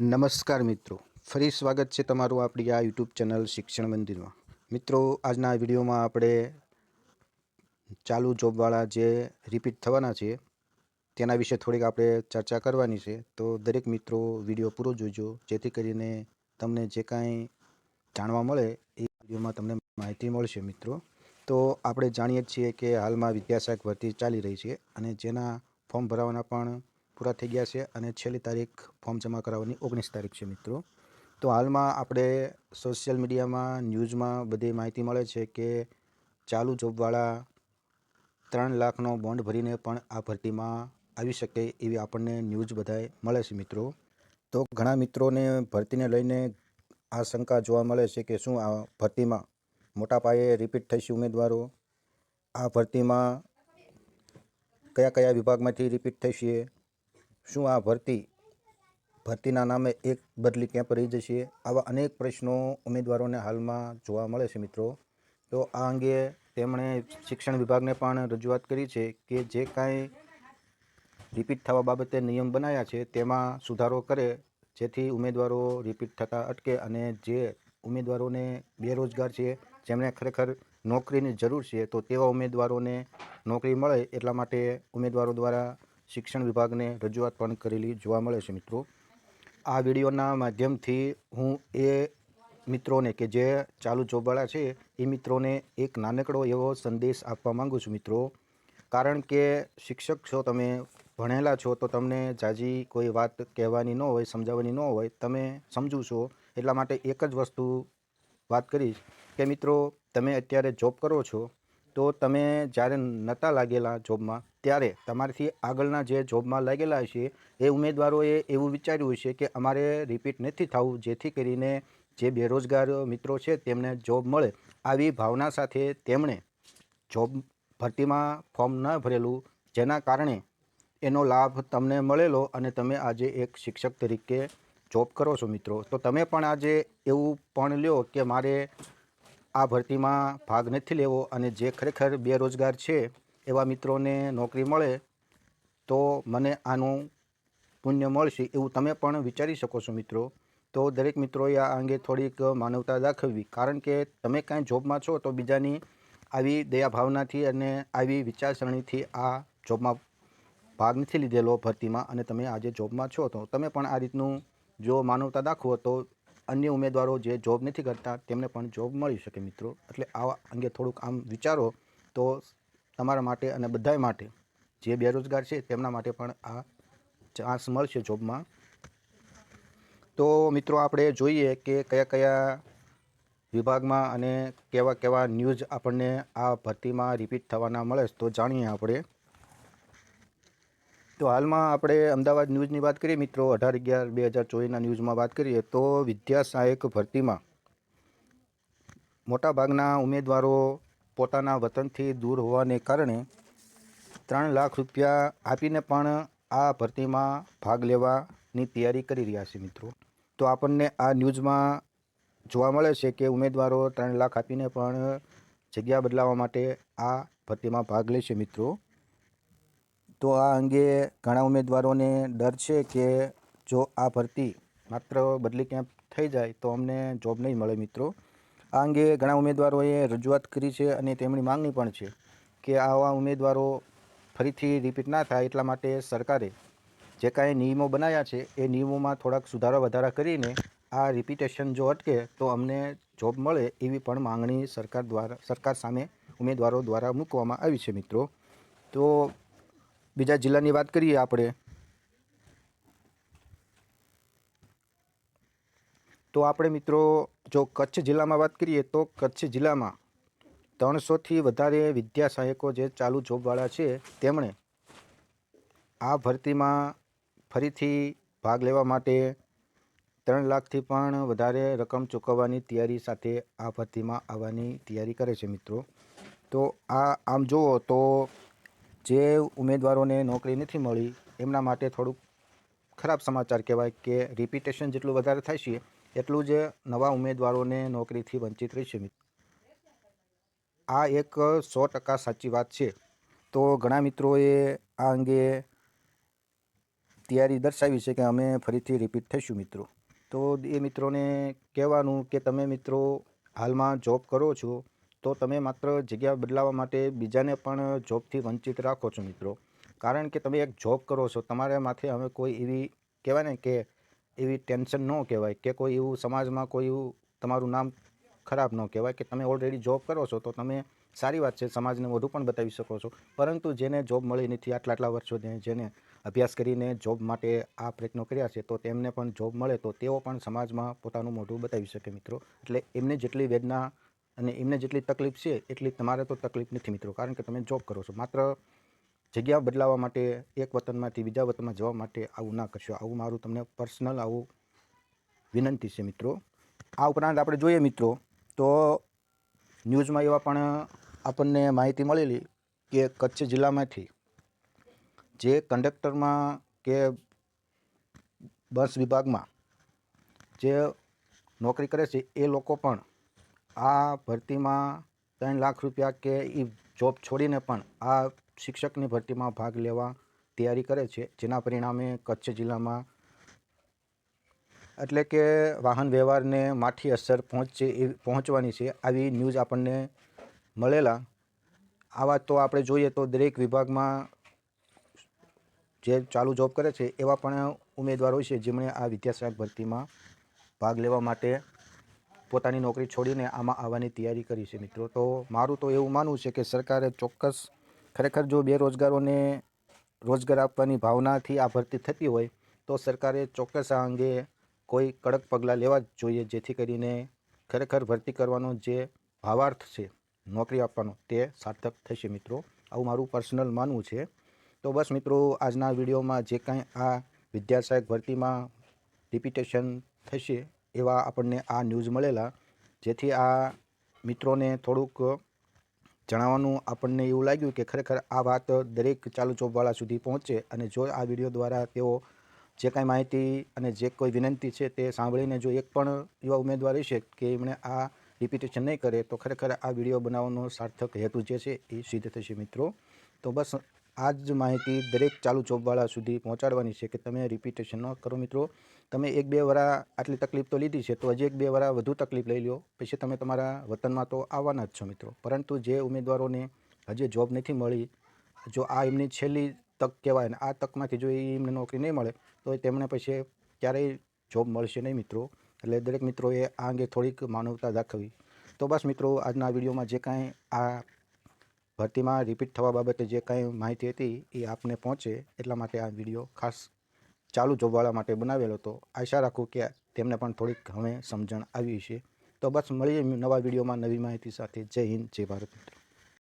નમસ્કાર મિત્રો. ફરી સ્વાગત છે તમારું આપણી આ યુટ્યુબ ચેનલ શિક્ષણ મંદિરમાં મિત્રો, આજના વિડીયોમાં આપણે ચાલુ જોબવાળા જે રિપીટ થવાના છે, તેના વિશે થોડીક આપણે ચર્ચા કરવાની છે. તો દરેક મિત્રો વીડિયો પૂરો જોજો, જેથી કરીને તમને જે કાંઈ જાણવા મળે એ વિડીયોમાં તમને માહિતી મળશે મિત્રો. તો આપણે જાણીએ છીએ કે હાલમાં વિદ્યાશાખ ભરતી ચાલી રહી છે અને જેના ફોર્મ ભરાવાના પણ પૂરા થઈ ગયા છે અને છેલ્લી તારીખ ફોર્મ જમા કરાવવાની ઓગણીસ તારીખ છે મિત્રો. તો હાલમાં આપણે સોશિયલ મીડિયામાં ન્યૂઝમાં બધી માહિતી મળે છે કે ચાલુ જોબવાળા ત્રણ લાખનો બોન્ડ ભરીને પણ આ ભરતીમાં આવી શકે એવી આપણને ન્યૂઝ બધાય મળે છે મિત્રો. તો ઘણા મિત્રોને ભરતીને લઈને આ શંકા જોવા મળે છે કે શું આ ભરતીમાં મોટા પાયે રિપીટ થશે ઉમેદવારો? આ ભરતીમાં કયા કયા વિભાગમાંથી રિપીટ થશે શું આ ભરતી, ભરતીના નામે એક બદલી ક્યાં પર રહી જશે? આવા અનેક પ્રશ્નો ઉમેદવારોને હાલમાં જોવા મળે છે મિત્રો. તો આ અંગે તેમણે શિક્ષણ વિભાગને પણ રજૂઆત કરી છે કે જે કાંઈ રિપીટ થવા બાબતે નિયમ બનાવ્યા છે તેમાં સુધારો કરે, જેથી ઉમેદવારો રિપીટ થતા અટકે અને જે ઉમેદવારોને બેરોજગાર છે જેમને ખરેખર નોકરીની જરૂર છે, તો તેવા ઉમેદવારોને નોકરી મળે એટલા માટે ઉમેદવારો દ્વારા શિક્ષણ વિભાગને રજૂઆત પણ કરેલી જોવા મળે છે મિત્રો. આ વિડીયોના માધ્યમથી હું એ મિત્રોને કે જે ચાલુ જોબવાળા છે, એ મિત્રોને એક નાનકડો એવો સંદેશ આપવા માગું છું મિત્રો. કારણ કે શિક્ષક છો તમે, ભણેલા છો, તો તમને જાજી કોઈ વાત કહેવાની ન હોય, સમજાવવાની ન હોય, તમે સમજુ છો. એટલા માટે એક જ વસ્તુ વાત કરીશ કે મિત્રો, તમે અત્યારે જોબ કરો છો, તો તમે જ્યારે નહોતા લાગેલા જોબમાં ત્યારે તમારાથી આગળના જે જોબમાં લાગેલા છે એ ઉમેદવારોએ એવું વિચાર્યું છે કે અમારે રિપીટ નથી થવું, જેથી કરીને જે બેરોજગાર મિત્રો છે તેમને જોબ મળે. આવી ભાવના સાથે તેમણે જોબ ભરતીમાં ફોર્મ ન ભરેલું, જેના કારણે એનો લાભ તમને મળેલો અને તમે આજે એક શિક્ષક તરીકે જોબ કરો છો મિત્રો. તો તમે પણ આજે એવું પણ લ્યો કે મારે આ ભરતીમાં ભાગ નથી લેવો અને જે ખરેખર બેરોજગાર છે એવા મિત્રોને નોકરી મળે, તો મને આનું પુણ્ય મળશે એવું તમે પણ વિચારી શકો છો મિત્રો. તો દરેક મિત્રોએ આ અંગે થોડીક માનવતા દાખવવી. કારણ કે તમે કાંઈ જોબમાં છો તો બીજાની આવી દયા ભાવનાથી અને આવી વિચારસરણીથી આ જોબમાં ભાગ નથી લીધેલો ભરતીમાં અને તમે આજે જોબમાં છો તો તમે પણ આ રીતનું જો માનવતા દાખવો તો અન્ય ઉમેદવારો જે જોબ નથી કરતા તેમને પણ જોબ મળી શકે મિત્રો. એટલે આવા અંગે થોડુંક આમ વિચારો તો તમારા માટે અને બધાય માટે જે બેરોજગાર છે તેમના માટે પણ આ ચાન્સ મળશે જોબમાં. તો મિત્રો, આપણે જોઈએ કે કયા કયા વિભાગમાં અને કેવા કેવા ન્યૂઝ આપણને આ ભરતીમાં રિપીટ થવાના મળે તો જાણીએ આપણે. તો હાલમાં આપણે અમદાવાદ ન્યૂઝની વાત કરીએ મિત્રો, અઢાર અગિયાર બે હજાર ચોવીસના ન્યૂઝમાં વાત કરીએ તો વિદ્યા સહાયક ભરતીમાં મોટાભાગના ઉમેદવારો પોતાના વતનથી દૂર હોવાને કારણે ત્રણ લાખ રૂપિયા આપીને પણ આ ભરતીમાં ભાગ લેવાની તૈયારી કરી રહ્યા છે મિત્રો. તો આપણને આ ન્યૂઝમાં જોવા મળે છે કે ઉમેદવારો ત્રણ લાખ આપીને પણ જગ્યા બદલાવવા માટે આ ભરતીમાં ભાગ લે છે મિત્રો. તો આ અંગે ઘણા ઉમેદવારોને ડર છે કે જો આ ભરતી માત્ર બદલી કેમ્પ થઈ જાય તો અમને જોબ નહીં મળે મિત્રો. આ અંગે ઘણા ઉમેદવારોએ રજૂઆત કરી છે અને તેમની માંગણી પણ છે કે આવા ઉમેદવારો ફરીથી રિપીટ ના થાય એટલા માટે સરકારે જે કાંઈ નિયમો બનાવ્યા છે એ નિયમોમાં થોડાક સુધારા વધારા કરીને આ રિપીટેશન જો અટકે તો અમને જોબ મળે એવી પણ માંગણી સરકાર દ્વારા, સરકાર સામે ઉમેદવારો દ્વારા મૂકવામાં આવી છે મિત્રો. તો બીજા જિલ્લાની વાત કરીએ આપણે. તો આપણે મિત્રો, જો કચ્છ જિલ્લામાં વાત કરીએ તો કચ્છ જિલ્લામાં ત્રણસોથી વધારે વિદ્યા સહાયકો જે ચાલુ જોબવાળા છે, તેમણે આ ભરતીમાં ફરીથી ભાગ લેવા માટે ત્રણ લાખથી પણ વધારે રકમ ચૂકવવાની તૈયારી સાથે આ ભરતીમાં આવવાની તૈયારી કરે છે મિત્રો. તો આ આમ જુઓ તો જે ઉમેદવારોને નોકરી નથી મળી, એમના માટે થોડુંક ખરાબ સમાચાર કહેવાય કે રિપીટેશન જેટલું વધારે થાય છે એટલું જ નવા ઉમેદવારોને નોકરીથી વંચિત રહેશે આ એક સો ટકા સાચી વાત છે. તો ઘણા મિત્રોએ આ અંગે તૈયારી દર્શાવી છે કે અમે ફરીથી રિપીટ થઈશું મિત્રો. તો એ મિત્રોને કહેવાનું કે તમે મિત્રો હાલમાં જોબ કરો છો, તો તમે માત્ર જગ્યા બદલાવવા માટે બીજાને પણ જોબથી વંચિત રાખો છો મિત્રો. કારણ કે તમે એક જોબ કરો છો, તમારા માથે હવે કોઈ એવી કહેવાય ને કે એવી ટેન્શન ન કહેવાય કે કોઈ એવું સમાજમાં કોઈ એવું તમારું નામ ખરાબ ન કહેવાય કે તમે ઓલરેડી જોબ કરો છો તો તમે સારી વાત છે, સમાજને વધુ પણ બતાવી શકો છો. પરંતુ જેને જોબ મળી નથી આટલા આટલા વર્ષો જેને અભ્યાસ કરીને જોબ માટે આ પ્રયત્નો કર્યા છે તો તેમને પણ જોબ મળે તો તેઓ પણ સમાજમાં પોતાનું મોઢું બતાવી શકે મિત્રો. એટલે એમને જેટલી વેદના અને એમને જેટલી તકલીફ છે એટલી તમારે તો તકલીફ નથી મિત્રો. કારણ કે તમે જોબ કરો છો. માત્ર જગ્યા બદલાવવા માટે, એક વતનમાંથી બીજા વતનમાં જવા માટે આવું ના કરશો. આવું મારું તમને પર્સનલ આવું વિનંતી છે મિત્રો. આ ઉપરાંત આપણે જોઈએ મિત્રો, તો ન્યૂઝમાં એવા પણ આપણને માહિતી મળેલી કે કચ્છ જિલ્લામાંથી જે કંડક્ટરમાં કે બસ વિભાગમાં જે નોકરી કરે છે, એ લોકો પણ આ ભરતીમાં ત્રણ લાખ રૂપિયા કે એ જોબ છોડીને પણ આ શિક્ષકની ભરતીમાં ભાગ લેવા તૈયારી કરે છે, જેના પરિણામે કચ્છ જિલ્લામાં એટલે કે વાહન વ્યવહારને માઠી અસર પહોંચે એ પહોંચવાની છે, આવી ન્યૂઝ આપણને મળેલા. આવા તો આપણે જોઈએ તો દરેક વિભાગમાં જે ચાલુ જોબ કરે છે, એવા પણ ઉમેદવાર હોય છે, જેમણે આ વિદ્યાશાખ ભરતીમાં ભાગ લેવા માટે પોતાની નોકરી છોડીને આમાં આવવાની તૈયારી કરી છે મિત્રો. તો મારું તો એવું માનવું છે કે સરકારે ચોક્કસ ખરેખર જો બેરોજગારોને રોજગાર આપવાની ભાવનાથી આ ભરતી થતી હોય, તો સરકારે ચોક્કસ આ અંગે કોઈ કડક પગલાં લેવા જ જોઈએ, જેથી કરીને ખરેખર ભરતી કરવાનો જે ભાવાર્થ છે નોકરી આપવાનો, તે સાર્થક થશે મિત્રો. આવું મારું પર્સનલ માનવું છે. તો બસ મિત્રો, આજના વિડીયોમાં જે કાંઈ આ વિદ્યાસહાયક ભરતીમાં રિપીટેશન થશે એવા આપણને આ ન્યૂઝ મળેલા. જેથી આ મિત્રોને થોડુંક જણાવવાનું આપણને એવું લાગ્યું કે ખરેખર આ વાત દરેક ચાલુ જોબવાળા સુધી પહોંચે અને જો આ વીડિયો દ્વારા તેઓ જે કાંઈ માહિતી અને જે કોઈ વિનંતી છે તે સાંભળીને જો એક પણ એવા ઉમેદવાર હશે કે એમણે આ રિપીટેશન નહીં કરે, તો ખરેખર આ વીડિયો બનાવવાનો સાર્થક હેતુ જે છે એ સિદ્ધ થશે મિત્રો. તો બસ આ જ માહિતી દરેક ચાલુ જોબવાળા સુધી પહોંચાડવાની છે કે તમે રિપીટેશન ન કરો મિત્રો. તમે એક બે વરા આટલી તકલીફ તો લીધી છે, તો હજી એક બે વરા વધુ તકલીફ લઈ લો પછી તમે તમારા વતનમાં તો આવવાના જ છો મિત્રો. પરંતુ જે ઉમેદવારોને હજી જોબ નથી મળી, જો આ એમની છેલ્લી તક કહેવાય ને, આ તકમાંથી જો એમને નોકરી નહીં મળે, તો તેમણે પછી ક્યારેય જોબ મળશે નહીં મિત્રો. એટલે દરેક મિત્રોએ આ અંગે થોડીક માનવતા દાખવી. તો બસ મિત્રો, આજના વિડીયોમાં જે કાંઈ આ ભરતીમાં રિપીટ થવા બાબતે જે કાંઈ માહિતી હતી એ આપને પહોંચે એટલા માટે આ વીડિયો ખાસ ચાલુ જોબવાળા માટે બનાવેલો હતો. આશા રાખું કે તેમને પણ થોડીક હવે સમજણ આવી છે તો બસ મળીએ નવા વિડીયોમાં નવી માહિતી સાથે. જય હિન્દ, જય ભારત. મિત્રો